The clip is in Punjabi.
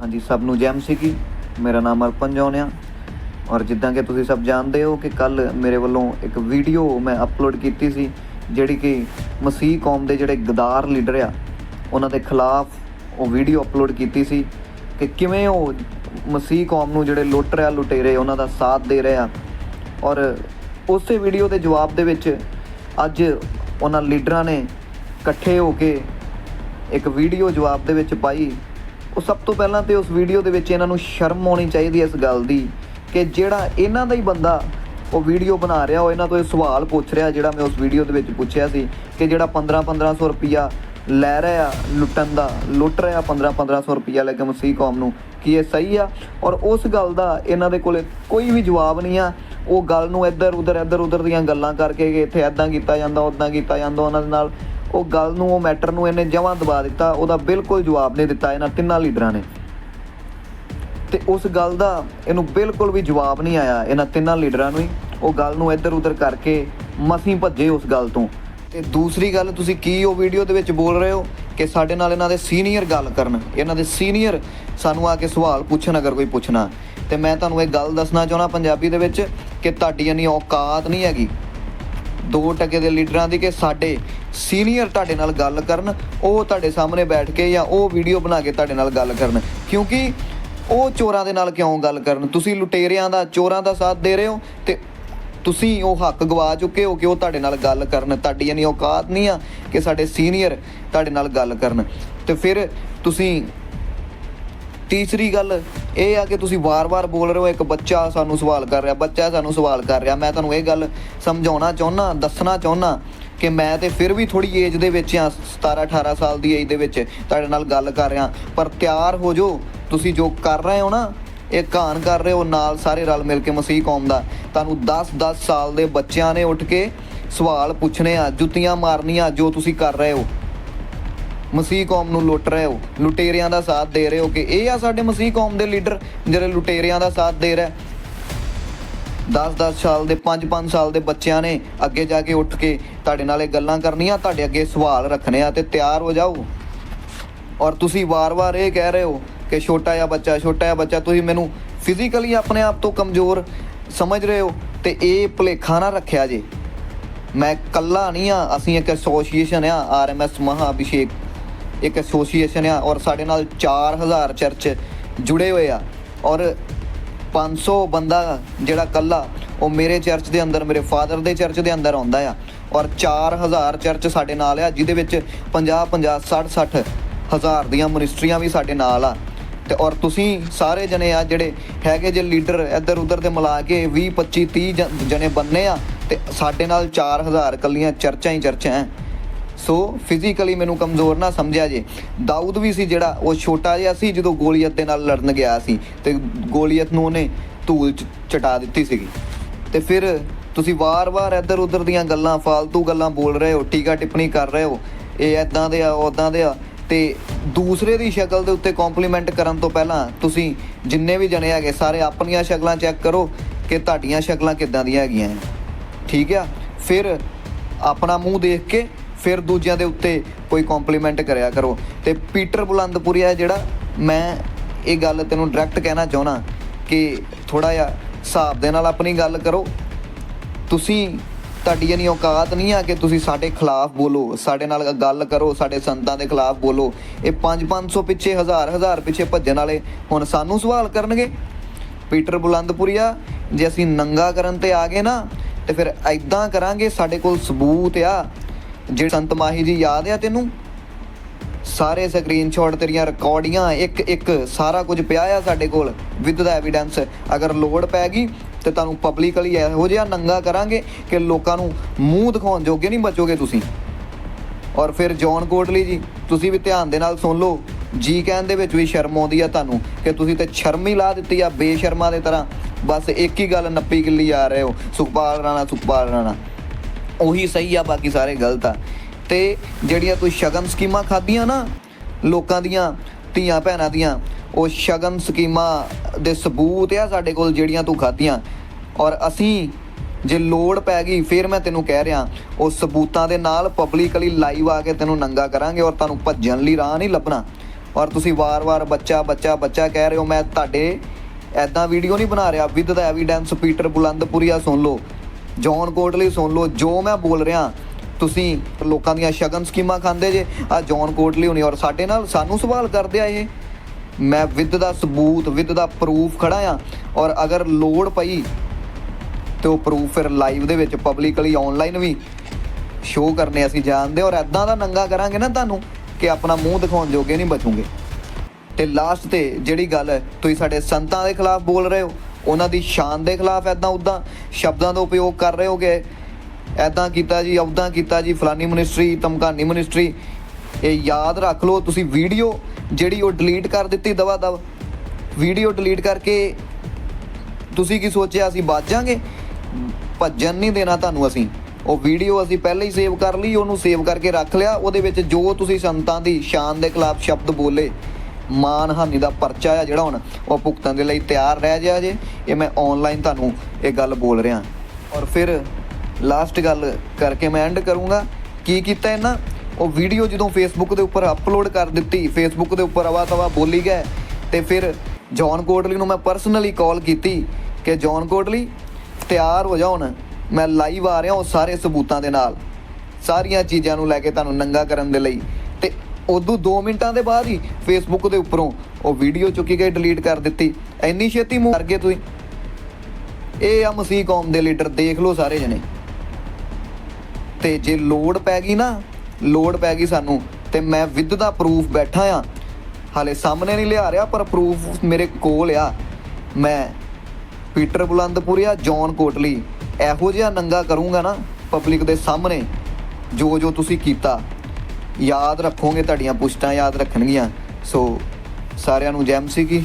ਹਾਂਜੀ, ਸਭ ਨੂੰ ਜੈਮ ਸੀਗੀ। ਮੇਰਾ ਨਾਮ ਅਰਪਨ ਜੌਨਿਆ ਔਰ ਜਿੱਦਾਂ ਕਿ ਤੁਸੀਂ ਸਭ ਜਾਣਦੇ ਹੋ ਕਿ ਕੱਲ ਮੇਰੇ ਵੱਲੋਂ ਇੱਕ ਵੀਡੀਓ ਮੈਂ ਅਪਲੋਡ ਕੀਤੀ ਸੀ, ਜਿਹੜੀ ਕਿ ਮਸੀਹ ਕੌਮ ਦੇ ਜਿਹੜੇ ਗਦਾਰ ਲੀਡਰ ਆ, ਉਹਨਾਂ ਦੇ ਖਿਲਾਫ ਉਹ ਵੀਡੀਓ ਅਪਲੋਡ ਕੀਤੀ ਸੀ ਕਿ ਕਿਵੇਂ ਉਹ ਮਸੀਹ ਕੌਮ ਨੂੰ ਜਿਹੜੇ ਲੁੱਟ ਰਿਹਾ, ਲੁਟੇਰੇ ਉਹਨਾਂ ਦਾ ਸਾਥ ਦੇ ਰਹੇ ਆ। ਔਰ ਉਸੇ ਵੀਡੀਓ ਦੇ ਜਵਾਬ ਦੇ ਵਿੱਚ ਅੱਜ ਉਹਨਾਂ ਲੀਡਰਾਂ ਨੇ ਇਕੱਠੇ ਹੋ ਕੇ ਇੱਕ ਵੀਡੀਓ ਜਵਾਬ ਦੇ ਵਿੱਚ ਪਾਈ ਉਹ ਸਭ ਤੋਂ ਪਹਿਲਾਂ ਤੇ ਉਸ ਵੀਡੀਓ ਦੇ ਵਿੱਚ ਇਹਨਾਂ ਨੂੰ ਸ਼ਰਮ ਆਉਣੀ ਚਾਹੀਦੀ ਹੈ ਇਸ ਗੱਲ ਦੀ ਕਿ ਜਿਹੜਾ ਇਹਨਾਂ ਦਾ ਹੀ ਬੰਦਾ ਉਹ ਵੀਡੀਓ ਬਣਾ ਰਿਹਾ, ਉਹ ਇਹਨਾਂ ਤੋਂ ਇਹ ਸਵਾਲ ਪੁੱਛ ਰਿਹਾ, ਜਿਹੜਾ ਮੈਂ ਉਸ ਵੀਡੀਓ ਦੇ ਵਿੱਚ ਪੁੱਛਿਆ ਸੀ ਕਿ ਜਿਹੜਾ 15 1500 ਰੁਪਿਆ ਲੈ ਰਿਹਾ ਲੁੱਟਣ ਦਾ, ਲੁੱਟ ਰਿਹਾ 15 1500 ਰੁਪਿਆ ਲੈ ਕੇ ਮਸੀਹ ਕੌਮ ਨੂੰ, ਕੀ ਇਹ ਸਹੀ ਆ? ਔਰ ਉਸ ਗੱਲ ਦਾ ਇਹਨਾਂ ਦੇ ਕੋਲੇ ਕੋਈ ਵੀ ਜਵਾਬ ਨਹੀਂ ਆ। ਉਹ ਗੱਲ ਨੂੰ ਇੱਧਰ ਉੱਧਰ ਇੱਧਰ ਉੱਧਰ ਦੀਆਂ ਗੱਲਾਂ ਕਰਕੇ ਕਿ ਇੱਥੇ ਐਦਾਂ ਕੀਤਾ ਜਾਂਦਾ ਉਦਾਂ ਕੀਤਾ ਜਾਂਦਾ, ਉਹਨਾਂ ਦੇ ਨਾਲ ਉਹ ਗੱਲ ਨੂੰ, ਉਹ ਮੈਟਰ ਨੂੰ ਇਹਨੇ ਜਮਾਂ ਦਬਾ ਦਿੱਤਾ, ਉਹਦਾ ਬਿਲਕੁਲ ਜਵਾਬ ਨਹੀਂ ਦਿੱਤਾ ਇਹਨਾਂ ਤਿੰਨਾਂ ਲੀਡਰਾਂ ਨੇ। ਤੇ ਉਸ ਗੱਲ ਦਾ ਇਹਨੂੰ ਬਿਲਕੁਲ ਵੀ ਜਵਾਬ ਨਹੀਂ ਆਇਆ ਇਹਨਾਂ ਤਿੰਨਾਂ ਲੀਡਰਾਂ ਨੂੰ ਹੀ। ਉਹ ਗੱਲ ਨੂੰ ਇੱਧਰ ਉੱਧਰ ਕਰਕੇ ਮਸੀਂ ਭੱਜੇ ਉਸ ਗੱਲ ਤੋਂ। ਤੇ ਦੂਸਰੀ ਗੱਲ, ਤੁਸੀਂ ਕੀ ਉਹ ਵੀਡੀਓ ਦੇ ਵਿੱਚ ਬੋਲ ਰਹੇ ਹੋ ਕਿ ਸਾਡੇ ਨਾਲ ਇਹਨਾਂ ਦੇ ਸੀਨੀਅਰ ਗੱਲ ਕਰਨ? ਇਹਨਾਂ ਦੇ ਸੀਨੀਅਰ ਸਾਨੂੰ ਆ ਕੇ ਸਵਾਲ ਪੁੱਛਣ ਅਗਰ ਕੋਈ ਪੁੱਛਣਾ। ਤੇ ਮੈਂ ਤੁਹਾਨੂੰ ਇਹ ਗੱਲ ਦੱਸਣਾ ਚਾਹੁੰਦਾ ਪੰਜਾਬੀ ਦੇ ਵਿੱਚ ਕਿ ਤੁਹਾਡੀ ਯਾਨੀ ਔਕਾਤ ਨਹੀਂ ਹੈਗੀ। ਦੋ ਟਕੇ ਦੇ ਲੀਡਰਾਂ ਦੀ ਕਿ ਸਾਡੇ ਸੀਨੀਅਰ ਤੁਹਾਡੇ ਨਾਲ ਗੱਲ ਕਰਨ, ਉਹ ਤੁਹਾਡੇ ਸਾਹਮਣੇ ਬੈਠ ਕੇ ਜਾਂ ਉਹ ਵੀਡੀਓ ਬਣਾ ਕੇ ਤੁਹਾਡੇ ਨਾਲ ਗੱਲ ਕਰਨ। ਕਿਉਂਕਿ ਉਹ ਚੋਰਾਂ ਦੇ ਨਾਲ ਕਿਉਂ ਗੱਲ ਕਰਨ? ਤੁਸੀਂ ਲੁਟੇਰਿਆਂ ਦਾ, ਚੋਰਾਂ ਦਾ ਸਾਥ ਦੇ ਰਹੇ ਹੋ ਤੇ ਤੁਸੀਂ ਉਹ ਹੱਕ ਗਵਾ ਚੁੱਕੇ ਹੋ ਕਿ ਉਹ ਤੁਹਾਡੇ ਨਾਲ ਗੱਲ ਕਰਨ। ਤੁਹਾਡੀ ਯਾਨੀ ਔਕਾਤ ਨਹੀਂ ਆ ਕਿ ਸਾਡੇ ਸੀਨੀਅਰ ਤੁਹਾਡੇ ਨਾਲ ਗੱਲ ਕਰਨ। ਤੇ ਫਿਰ ਤੁਸੀਂ ਤੀਸਰੀ ਗੱਲ ਇਹ ਆ ਕਿ ਤੁਸੀਂ ਵਾਰ-ਵਾਰ ਬੋਲ ਰਹੇ ਹੋ, ਇੱਕ ਬੱਚਾ ਸਾਨੂੰ ਸਵਾਲ ਕਰ ਰਿਹਾ, ਬੱਚਾ ਸਾਨੂੰ ਸਵਾਲ ਕਰ ਰਿਹਾ। ਮੈਂ ਤੁਹਾਨੂੰ ਇਹ ਗੱਲ ਸਮਝਾਉਣਾ ਚਾਹੁੰਦਾ ਦੱਸਣਾ ਚਾਹੁੰਦਾ ਕਿ ਮੈਂ ਤੇ ਫਿਰ ਵੀ ਥੋੜੀ ਏਜ ਦੇ ਵਿੱਚ ਆ 17 18 ਸਾਲ ਦੀ ਏਜ ਦੇ ਵਿੱਚ ਤੁਹਾਡੇ ਨਾਲ ਗੱਲ ਕਰ ਰਿਹਾ। ਪਰ ਤਿਆਰ ਹੋ ਜੋ ਤੁਸੀਂ ਜੋ ਕਰ ਰਹੇ ਹੋ ਨਾ, ਇਹ ਕਾਨ ਕਰ ਰਹੇ ਹੋ, ਨਾਲ ਸਾਰੇ ਰਲ ਮਿਲ ਕੇ ਮਸੀਹ ਕੌਮ ਦਾ। ਤੁਹਾਨੂੰ 10 10 ਸਾਲ ਦੇ ਬੱਚਿਆਂ ਨੇ ਉੱਠ ਕੇ ਸਵਾਲ ਪੁੱਛਣੇ ਆ, ਜੁੱਤੀਆਂ ਮਾਰਨੀਆਂ ਜੋ ਤੁਸੀਂ ਕਰ ਰਹੇ ਹੋ। ਮਸੀਹ ਕੌਮ ਨੂੰ ਲੁੱਟ ਰਹੇ ਹੋ, ਲੁਟੇਰਿਆਂ ਦਾ ਸਾਥ ਦੇ ਰਹੇ ਹੋ ਕਿ ਇਹ ਆ ਸਾਡੇ ਮਸੀਹ ਕੌਮ ਦੇ ਲੀਡਰ ਜਿਹੜੇ ਲੁਟੇਰਿਆਂ ਦਾ ਸਾਥ ਦੇ ਰਿਹਾ? 10-10 ਸਾਲ ਦੇ 5-5 ਸਾਲ ਦੇ ਬੱਚਿਆਂ ਨੇ ਅੱਗੇ ਜਾ ਕੇ ਉੱਠ ਕੇ ਤੁਹਾਡੇ ਨਾਲ ਇਹ ਗੱਲਾਂ ਕਰਨੀਆਂ, ਤੁਹਾਡੇ ਅੱਗੇ ਸਵਾਲ ਰੱਖਣੇ ਆ ਤੇ ਤਿਆਰ ਹੋ ਜਾਓ। ਔਰ ਤੁਸੀਂ ਵਾਰ-ਵਾਰ ਇਹ ਕਹਿ ਰਹੇ ਹੋ ਕਿ ਛੋਟਾ ਜਿਹਾ ਬੱਚਾ, ਛੋਟਾ ਜਿਹਾ ਬੱਚਾ, ਤੁਸੀਂ ਮੈਨੂੰ ਫਿਜ਼ੀਕਲੀ ਆਪਣੇ ਆਪ ਤੋਂ ਕਮਜ਼ੋਰ ਸਮਝ ਰਹੇ ਹੋ ਤੇ ਇਹ ਭੁਲੇਖਾ ਨਾ ਰੱਖਿਆ ਜੇ। ਮੈਂ ਕੱਲਾ ਨਹੀਂ ਆ, ਅਸੀਂ ਇੱਕ ਐਸੋਸੀਏਸ਼ਨ ਆ ਆਰਐਮਐਸ ਮਹਾ ਅਭਿਸ਼ੇਕ ਇੱਕ ਐਸੋਸੀਏਸ਼ਨ ਆ ਔਰ ਸਾਡੇ ਨਾਲ 4000 ਚਰਚ ਜੁੜੇ ਹੋਏ ਆ ਔਰ 500 ਬੰਦਾ ਜਿਹੜਾ ਕੱਲਾ ਉਹ ਮੇਰੇ ਚਰਚ ਦੇ ਅੰਦਰ, ਮੇਰੇ ਫਾਦਰ ਦੇ ਚਰਚ ਦੇ ਅੰਦਰ ਆਉਂਦਾ ਆ ਔਰ 4000 ਚਰਚ ਸਾਡੇ ਨਾਲ ਆ, ਜਿਹਦੇ ਵਿੱਚ 50 50 60 60 ਹਜ਼ਾਰ ਦੀਆਂ ਮਿਨਿਸਟਰੀਆਂ ਵੀ ਸਾਡੇ ਨਾਲ ਆ। ਤੇ ਔਰ ਤੁਸੀਂ ਸਾਰੇ ਜਣੇ ਆ ਜਿਹੜੇ ਹੈਗੇ ਜੇ ਲੀਡਰ ਇੱਧਰ ਉੱਧਰ ਦੇ ਮਿਲਾ ਕੇ 20 25 30 ਜ- ਜਣੇ ਬੰਨੇ ਆ, ਤੇ ਸਾਡੇ ਨਾਲ 4000 ਕੱਲੀਆਂ ਚਰਚਾਂ ਹੀ ਚਰਚਾਂ ਐ। ਸੋ ਫਿਜ਼ੀਕਲੀ ਮੈਨੂੰ ਕਮਜ਼ੋਰ ਨਾ ਸਮਝਿਆ ਜੇ। ਦਾਊਦ ਵੀ ਸੀ ਜਿਹੜਾ, ਉਹ ਛੋਟਾ ਜਿਹਾ ਸੀ ਜਦੋਂ ਗੋਲੀਅਤ ਦੇ ਨਾਲ ਲੜਨ ਗਿਆ ਸੀ ਤੇ ਗੋਲੀਅਤ ਨੂੰ ਉਹਨੇ ਧੂਲ ਚ ਚਟਾ ਦਿੱਤੀ ਸੀਗੀ। ਤੇ ਫਿਰ ਤੁਸੀਂ ਵਾਰ-ਵਾਰ ਇੱਧਰ ਉੱਧਰ ਦੀਆਂ ਗੱਲਾਂ, ਫਾਲਤੂ ਗੱਲਾਂ ਬੋਲ ਰਹੇ ਹੋ, ਟੀਕਾ ਟਿੱਪਣੀ ਕਰ ਰਹੇ ਹੋ, ਇਹ ਐਦਾਂ ਦੇ ਆ ਉਦਾਂ ਦੇ ਆ। ਤੇ ਦੂਸਰੇ ਦੀ ਸ਼ਕਲ ਦੇ ਉੱਤੇ ਕੰਪਲੀਮੈਂਟ ਕਰਨ ਤੋਂ ਪਹਿਲਾਂ ਤੁਸੀਂ ਜਿੰਨੇ ਵੀ ਜਣੇ ਹੈਗੇ, ਸਾਰੇ ਆਪਣੀਆਂ ਸ਼ਕਲਾਂ ਚੈੱਕ ਕਰੋ ਕਿ ਤੁਹਾਡੀਆਂ ਸ਼ਕਲਾਂ ਕਿੱਦਾਂ ਦੀਆਂ ਹੈਗੀਆਂ। ਠੀਕ ਆ? ਫਿਰ ਆਪਣਾ ਮੂੰਹ ਦੇਖ ਕੇ ਫਿਰ ਦੂਜਿਆਂ ਦੇ ਉੱਤੇ ਕੋਈ ਕੰਪਲੀਮੈਂਟ ਕਰਿਆ ਕਰੋ। ਤੇ ਪੀਟਰ ਬੁਲੰਦਪੁਰੀਆ ਜਿਹੜਾ ਮੈਂ ਇਹ ਗੱਲ ਤੈਨੂੰ ਡਾਇਰੈਕਟ ਕਹਿਣਾ ਚਾਹਣਾ ਕਿ ਥੋੜਾ ਜਿਹਾ ਹਿਸਾਬ ਦੇ ਨਾਲ ਆਪਣੀ ਗੱਲ ਕਰੋ। ਤੁਸੀਂ, ਤੁਹਾਡੀ ਯਾਨੀ ਔਕਾਤ ਨਹੀਂ ਆ ਕਿ ਤੁਸੀਂ ਸਾਡੇ ਖਿਲਾਫ ਬੋਲੋ, ਸਾਡੇ ਨਾਲ ਗੱਲ ਕਰੋ, ਸਾਡੇ ਸੰਤਾਂ ਦੇ ਖਿਲਾਫ ਬੋਲੋ। ਇਹ 5-500 ਪਿੱਛੇ, ਹਜ਼ਾਰ ਹਜ਼ਾਰ ਪਿੱਛੇ ਭੱਜਣ ਵਾਲੇ ਹੁਣ ਸਾਨੂੰ ਸਵਾਲ ਕਰਨਗੇ। ਪੀਟਰ ਬੁਲੰਦਪੁਰੀਆ, ਜੇ ਅਸੀਂ ਨੰਗਾ ਕਰਨ ਤੇ ਆ ਗਏ ਨਾ, ਤੇ ਫਿਰ ਐਦਾਂ ਕਰਾਂਗੇ, ਸਾਡੇ ਕੋਲ ਸਬੂਤ ਆ। ਜਿਹੜੇ ਸੰਤ ਮਾਹੀ ਜੀ ਯਾਦ ਆ ਤੈਨੂੰ? ਸਾਰੇ ਸਕਰੀਨਸ਼ਾਟ ਤੇਰੀਆਂ ਰਿਕਾਰਡੀਆਂ, ਇੱਕ ਇੱਕ, ਸਾਰਾ ਕੁਝ ਪਿਆ ਆ ਸਾਡੇ ਕੋਲ ਵਿਦ ਦਾ ਐਵੀਡੈਂਸ ਅਗਰ ਲੋੜ ਪੈ ਗਈ ਤੇ ਤੁਹਾਨੂੰ ਪਬਲਿਕਲੀ ਇਹੋ ਜਿਹਾ ਨੰਗਾ ਕਰਾਂਗੇ ਕਿ ਲੋਕਾਂ ਨੂੰ ਮੂੰਹ ਦਿਖਾਉਣ ਜੋਗੇ ਨਹੀਂ ਬਚੋਗੇ ਤੁਸੀਂ। ਔਰ ਫਿਰ ਜੌਨ ਕੋਟਲੀ ਜੀ, ਤੁਸੀਂ ਵੀ ਧਿਆਨ ਦੇ ਨਾਲ ਸੁਣ ਲਓ। ਜੀ ਕਹਿਣ ਦੇ ਵਿੱਚ ਵੀ ਸ਼ਰਮ ਆਉਂਦੀ ਆ ਤੁਹਾਨੂੰ ਕਿ ਤੁਸੀਂ ਤੇ ਸ਼ਰਮ ਹੀ ਲਾ ਦਿੱਤੀ ਆ ਬੇਸ਼ਰਮਾ ਦੇ ਤਰ੍ਹਾਂ। ਬਸ ਇੱਕ ਹੀ ਗੱਲ ਨੱਪੀ ਕਿੱਲੀ ਆ ਰਹੇ ਹੋ, ਸੁਖਪਾਲ ਰਾਣਾ ਸੁਖਪਾਲ ਰਾਣਾ। ਉਹੀ ਸਹੀ ਆ, ਬਾਕੀ ਸਾਰੇ ਗਲਤ ਆ। ਤੇ ਜਿਹੜੀਆਂ ਤੂੰ ਸ਼ਗਨ ਸਕੀਮਾਂ ਖਾਧੀਆਂ ਨਾ, ਲੋਕਾਂ ਦੀਆਂ, ਧੀਆਂ ਭੈਣਾਂ ਦੀਆਂ, ਉਹ ਸ਼ਗਨ ਸਕੀਮਾਂ ਦੇ ਸਬੂਤ ਆ ਸਾਡੇ ਕੋਲ ਜਿਹੜੀਆਂ ਤੂੰ ਖਾਧੀਆਂ। ਔਰ ਅਸੀਂ ਜੇ ਲੋੜ ਪੈ ਗਈ, ਫਿਰ ਮੈਂ ਤੈਨੂੰ ਕਹਿ ਰਿਹਾ, ਉਹ ਸਬੂਤਾਂ ਦੇ ਨਾਲ ਪਬਲਿਕਲੀ ਲਾਈਵ ਆ ਕੇ ਤੈਨੂੰ ਨੰਗਾ ਕਰਾਂਗੇ ਔਰ ਤੁਹਾਨੂੰ ਭੱਜਣ ਲਈ ਰਾਹ ਨਹੀਂ ਲੱਭਣਾ। ਔਰ ਤੁਸੀਂ ਵਾਰ-ਵਾਰ ਬੱਚਾ ਬੱਚਾ ਬੱਚਾ ਕਹਿ ਰਹੇ ਹੋ, ਮੈਂ ਤੁਹਾਡੇ ਐਦਾਂ ਵੀਡੀਓ ਨਹੀਂ ਬਣਾ ਰਿਹਾ with the evidence Peter Bulandpuria ਸੁਣ ਲਓ। ਜੌਨ ਕੋਟਲੀ ਸੁਣ ਲਓ, ਜੋ ਮੈਂ ਬੋਲ ਰਿਹਾ, ਤੁਸੀਂ ਲੋਕਾਂ ਦੀਆਂ ਸ਼ਗਨ ਸਕੀਮਾਂ ਖਾਂਦੇ ਜੇ। ਆ ਜੌਨ ਕੋਟਲੀ ਹੁਣੀ, ਔਰ ਸਾਡੇ ਨਾਲ ਸਾਨੂੰ ਸਵਾਲ ਕਰਦੇ ਆ ਇਹ। ਮੈਂ ਵਿਦ ਦਾ ਸਬੂਤ, ਵਿਦ ਦਾ ਪ੍ਰੂਫ ਖੜਾ ਆ, ਔਰ ਅਗਰ ਲੋੜ ਪਈ, ਤੇ ਉਹ ਪ੍ਰੂਫ ਫਿਰ ਲਾਈਵ ਦੇ ਵਿੱਚ ਪਬਲਿਕਲੀ ਆਨਲਾਈਨ ਵੀ ਸ਼ੋਅ ਕਰਨੇ ਅਸੀਂ ਜਾਣਦੇ, ਔਰ ਐਦਾਂ ਦਾ ਨੰਗਾ ਕਰਾਂਗੇ ਨਾ ਤੁਹਾਨੂੰ, ਕਿ ਆਪਣਾ ਮੂੰਹ ਦਿਖਾਉਣ ਜੋਗੇ ਨਹੀਂ ਬਚੋਗੇ। ਤੇ ਲਾਸਟ ਤੇ ਜਿਹੜੀ ਗੱਲ ਤੁਸੀਂ ਸਾਡੇ ਸੰਤਾਂ ਦੇ ਖਿਲਾਫ ਬੋਲ ਰਹੇ ਹੋ ਉਹਨਾਂ ਦੀ ਸ਼ਾਨ ਦੇ ਖਿਲਾਫ ਐਦਾਂ ਉਦਾਂ ਸ਼ਬਦਾਂ ਦਾ ਉਪਯੋਗ ਕਰ ਰਹੇ ਹੋਗੇ। ਐਦਾਂ ਕੀਤਾ ਜੀ ਉਦਾਂ ਕੀਤਾ ਜੀ, ਫਲਾਨੀ ਮਿਨਿਸਟਰੀ ਧਮਕਾਨੀ ਮਿਨਿਸਟਰੀ ਇਹ ਯਾਦ ਰੱਖ ਲਓ, ਤੁਸੀਂ ਵੀਡੀਓ ਜਿਹੜੀ ਉਹ ਡਿਲੀਟ ਕਰ ਦਿੱਤੀ, ਦਵਾ ਦਵ। ਵੀਡੀਓ ਡਿਲੀਟ ਕਰਕੇ ਤੁਸੀਂ ਕੀ ਸੋਚਿਆ, ਅਸੀਂ ਬਚ ਜਾਾਂਗੇ? ਭੱਜਣ ਨਹੀਂ ਦੇਣਾ ਤੁਹਾਨੂੰ ਅਸੀਂ। ਉਹ ਵੀਡੀਓ ਅਸੀਂ ਪਹਿਲਾਂ ਹੀ ਸੇਵ ਕਰ ਲਈ, ਉਹਨੂੰ ਸੇਵ ਕਰਕੇ ਰੱਖ ਲਿਆ। ਉਹਦੇ ਵਿੱਚ ਜੋ ਤੁਸੀਂ ਸੰਤਾਂ ਦੀ ਸ਼ਾਨ ਦੇ ਖਿਲਾਫ ਸ਼ਬਦ ਬੋਲੇ ਮਾਨਹਾਨੀ ਦਾ ਪਰਚਾ ਆ ਜਿਹੜਾ ਹੁਣ ਉਹ ਭੁਗਤਣ ਦੇ ਲਈ ਤਿਆਰ ਰਹਿ ਜਾ ਜੇ। ਇਹ ਮੈਂ ਆਨਲਾਈਨ ਤੁਹਾਨੂੰ ਇਹ ਗੱਲ ਬੋਲ ਰਿਹਾ। ਔਰ ਫਿਰ ਲਾਸਟ ਗੱਲ ਕਰਕੇ ਮੈਂ ਐਂਡ ਕਰੂੰਗਾ। ਕੀ ਕੀਤਾ ਇਹਨਾਂ? ਉਹ ਵੀਡੀਓ ਜਦੋਂ ਫੇਸਬੁੱਕ ਦੇ ਉੱਪਰ ਅਪਲੋਡ ਕਰ ਦਿੱਤੀ ਫੇਸਬੁੱਕ ਦੇ ਉੱਪਰ ਆਵਾ ਤਵਾ ਬੋਲੀ ਗਏ। ਤੇ ਫਿਰ ਜੌਨ ਕੋਟਲੀ ਨੂੰ ਮੈਂ ਪਰਸਨਲੀ ਕਾਲ ਕੀਤੀ ਕਿ ਜੌਨ ਕੋਟਲੀ ਤਿਆਰ ਹੋ ਜਾ ਹੁਣ। ਮੈਂ ਲਾਈਵ ਆ ਰਿਹਾ ਉਹ ਸਾਰੇ ਸਬੂਤਾਂ ਦੇ ਨਾਲ। ਸਾਰੀਆਂ ਚੀਜ਼ਾਂ ਨੂੰ ਲੈ ਕੇ ਤੁਹਾਨੂੰ ਨੰਗਾ ਕਰਨ ਦੇ ਲਈ। ਉਦੋਂ 2 ਮਿੰਟਾਂ ਦੇ ਬਾਅਦ ਹੀ ਫੇਸਬੁੱਕ ਦੇ ਉੱਪਰੋਂ ਉਹ ਵੀਡੀਓ ਚੁੱਕੀ ਗਈ ਡਿਲੀਟ ਕਰ ਦਿੱਤੀ। ਇੰਨੀ ਛੇਤੀ ਮੂੰਹ ਕਰ ਗਏ ਤੁਸੀਂ। ਇਹ ਆ ਮਸੀਹ ਕੌਮ ਦੇ ਲੀਡਰ ਦੇਖ ਲਓ ਸਾਰੇ ਜਣੇ। ਤੇ ਜੇ ਲੋੜ ਪੈ ਗਈ ਨਾ, ਲੋੜ ਪੈ ਗਈ ਸਾਨੂੰ, ਤੇ ਮੈਂ ਵਿਦ ਦਾ ਪ੍ਰੂਫ ਬੈਠਾ ਆ। ਹਾਲੇ ਸਾਹਮਣੇ ਨਹੀਂ ਲਿਆ ਰਿਹਾ, ਪਰ ਪ੍ਰੂਫ ਮੇਰੇ ਕੋਲ ਆ। ਮੈਂ ਪੀਟਰ ਬੁਲੰਦਪੁਰੀਆ ਜੌਨ ਕੋਟਲੀ। ਇਹੋ ਜਿਹਾ ਨੰਗਾ ਕਰੂੰਗਾ ਨਾ ਪਬਲਿਕ ਦੇ ਸਾਹਮਣੇ ਜੋ ਜੋ ਤੁਸੀਂ ਕੀਤਾ। ਯਾਦ ਰੱਖੋਗੇ ਤੁਹਾਡੀਆਂ ਪੁਸ਼ਟਾਂ ਯਾਦ ਰੱਖਣਗੀਆਂ। ਸੋ ਸਾਰਿਆਂ ਨੂੰ ਜੈਮ ਸੀ ਕੀ